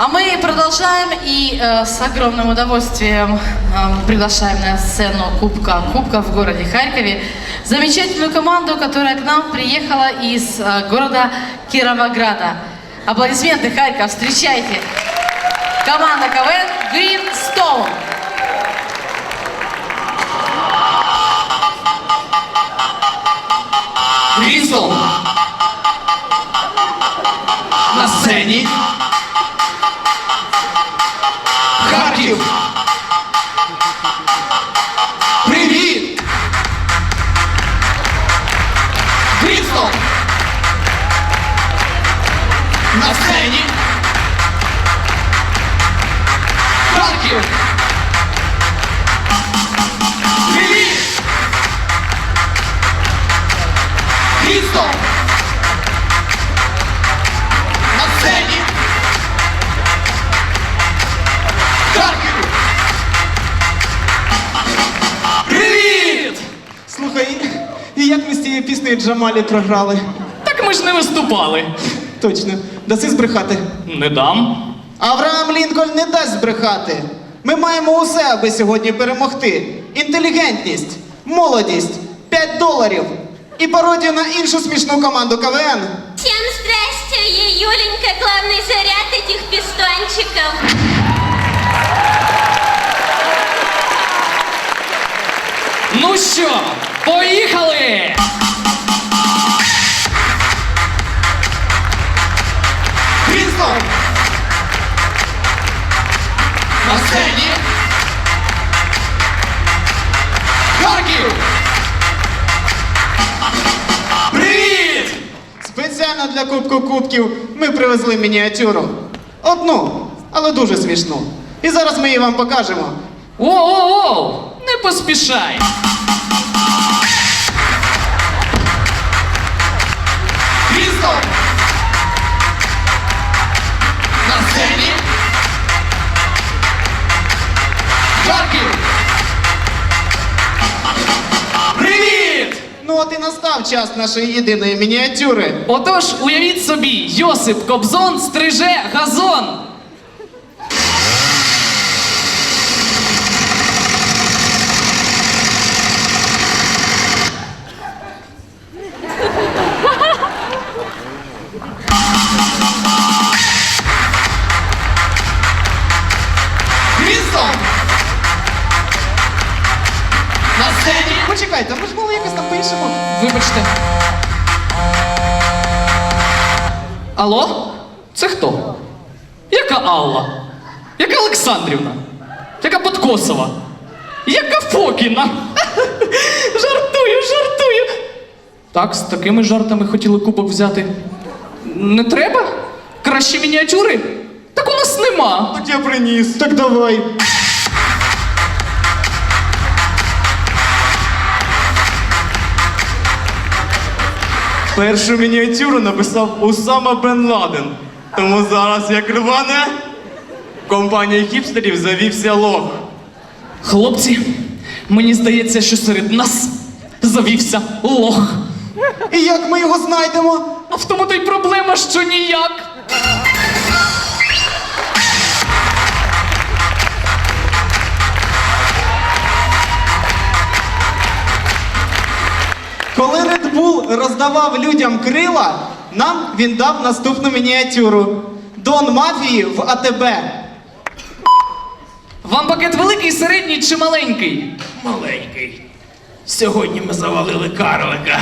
А мы продолжаем и э, с огромным удовольствием э, приглашаем на сцену Кубка Кубка в городе Харькове замечательную команду, которая к нам приехала из э, города Кировограда. Аплодисменты, Харьков, встречайте! Команда КВН Green Stone. Грінстон! На сцені. Харків! Привіт! Грінстон! На сцені. Харків! Цією піснею Джамалі програли? Так ми ж не виступали. Точно, даси збрехати. Не дам. Авраам Лінкольн не дасть збрехати. Ми маємо усе, аби сьогодні перемогти. Інтелігентність, молодість, 5 доларів і пародію на іншу смішну команду КВН. Всем здрасте, я Юленька, главный заряд этих пистончиков. Ну що, поїхали! Грінстон! На сцені! Харків! Привіт! Спеціально для Кубку Кубків ми привезли мініатюру. Одну, але дуже смішну. І зараз ми її вам покажемо. Воу-воу-воу! Не поспішай! Грінстон! Харків! Привіт! Ну от і настав час нашої єдиної мініатюри. Отож, уявіть собі, Йосип Кобзон стриже газон. Почекайте, ми ж мали якось напишемо. Вибачте. Алло? Це хто? Яка Алла? Яка Олександрівна? Яка Подкосова? Яка Фокіна? жартую, жартую. Так, з такими жартами хотіли кубок взяти. Не треба? Кращі мініатюри? Так у нас нема. Так я приніс. Так давай. Першу мініатюру написав Усама Бен Ладен. Тому зараз, як рване, в компанії хіпстерів завівся лох. Хлопці, мені здається, що серед нас завівся лох. І як ми його знайдемо? А в тому то й проблема, що ніяк. Коли Red роздавав людям крила, нам він дав наступну мініатюру. Дон мафії в АТБ. Вам пакет великий, середній чи маленький? Маленький. Сьогодні ми завалили карлика.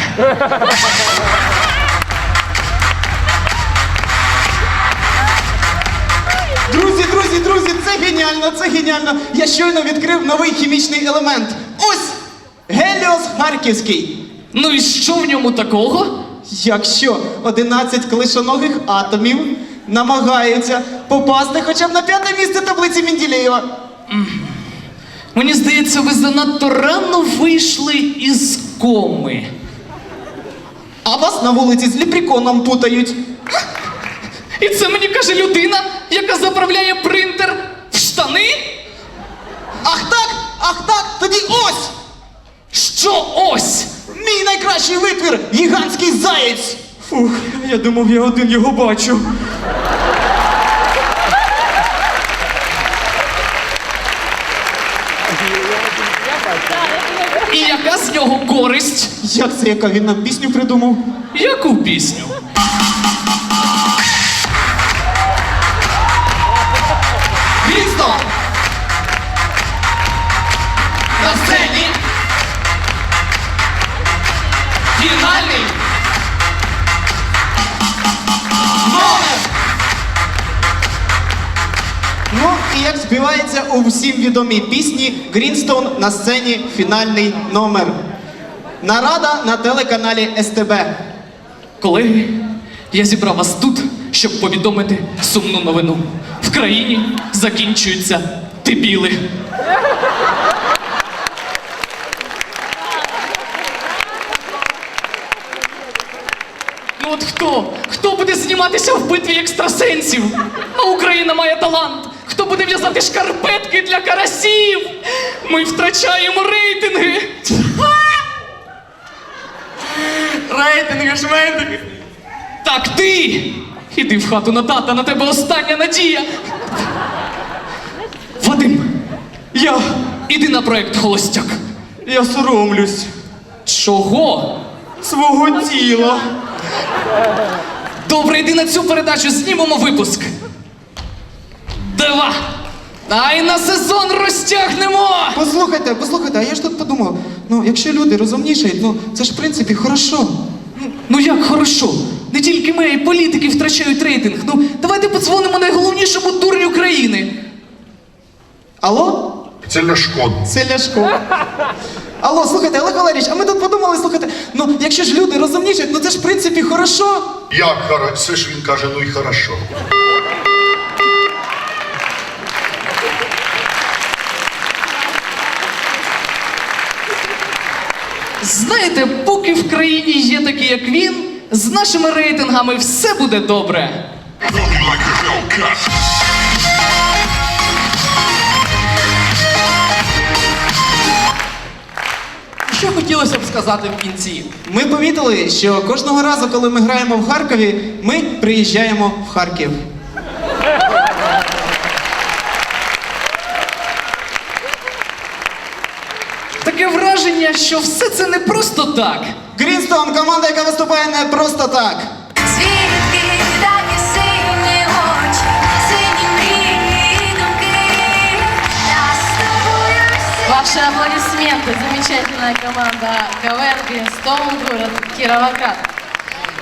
Друзі, друзі, друзі, це геніально, це геніально. Я щойно відкрив новий хімічний елемент. Ось Геліос Харківський. Ну і що в ньому такого? Якщо 11 клишоногих атомів намагаються попасти хоча б на п'яте місце таблиці Менділеєва. Мені здається, ви занадто рано вийшли із коми. А вас на вулиці з ліпріконом путають. І це мені каже людина, яка заправляє принтер в штани? Ах так, ах так, тоді ось! Що ось? Мій найкращий витвір гігантський заєць! Фух, я думав, я один його бачу. І яка з нього користь? Як це, яка він нам пісню придумав? Яку пісню? Номер! Ну і як співається у всім відомій пісні Грінстоун на сцені фінальний номер. Нарада на телеканалі СТБ. Колеги, я зібрав вас тут, щоб повідомити сумну новину. В країні закінчуються дебіли. От хто? Хто буде зніматися в битві екстрасенсів? А Україна має талант. Хто буде в'язати шкарпетки для карасів? Ми втрачаємо рейтинги. Рейтинги, шментики. Так ти! Іди в хату на тата, на тебе остання надія. Вадим, Я. іди на проект Холостяк. Я соромлюсь Чого? свого тіла. Добре, йди на цю передачу, знімемо випуск. Дива! А й на сезон розтягнемо! Послухайте, послухайте, а я ж тут подумав, ну якщо люди розумнішають, ну це ж в принципі хорошо. Ну як хорошо? Не тільки ми, а й політики втрачають рейтинг. Ну, давайте подзвонимо найголовнішому дурню країни. Алло? Це Ляшко. Це Ляшко. Алло, слухайте, Олег Валерійович, а ми тут подумали, слухайте, ну якщо ж люди розумнішають, ну це ж в принципі хорошо. Як хорошо? Все ж він каже, ну і хорошо. Знаєте, поки в країні є такі, як він, з нашими рейтингами все буде добре. Що хотілося б сказати в кінці? Ми помітили, що кожного разу, коли ми граємо в Харкові, ми приїжджаємо в Харків. Таке враження, що все це не просто так. Грінстон, команда, яка виступає не аплодисменты. Замечательная команда КВН Гринстоун, город Кировоград.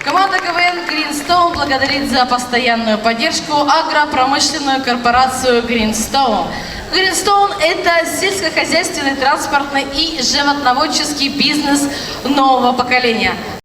Команда КВН Гринстоун благодарит за постоянную поддержку агропромышленную корпорацию Гринстоун. Гринстоун – это сельскохозяйственный, транспортный и животноводческий бизнес нового поколения.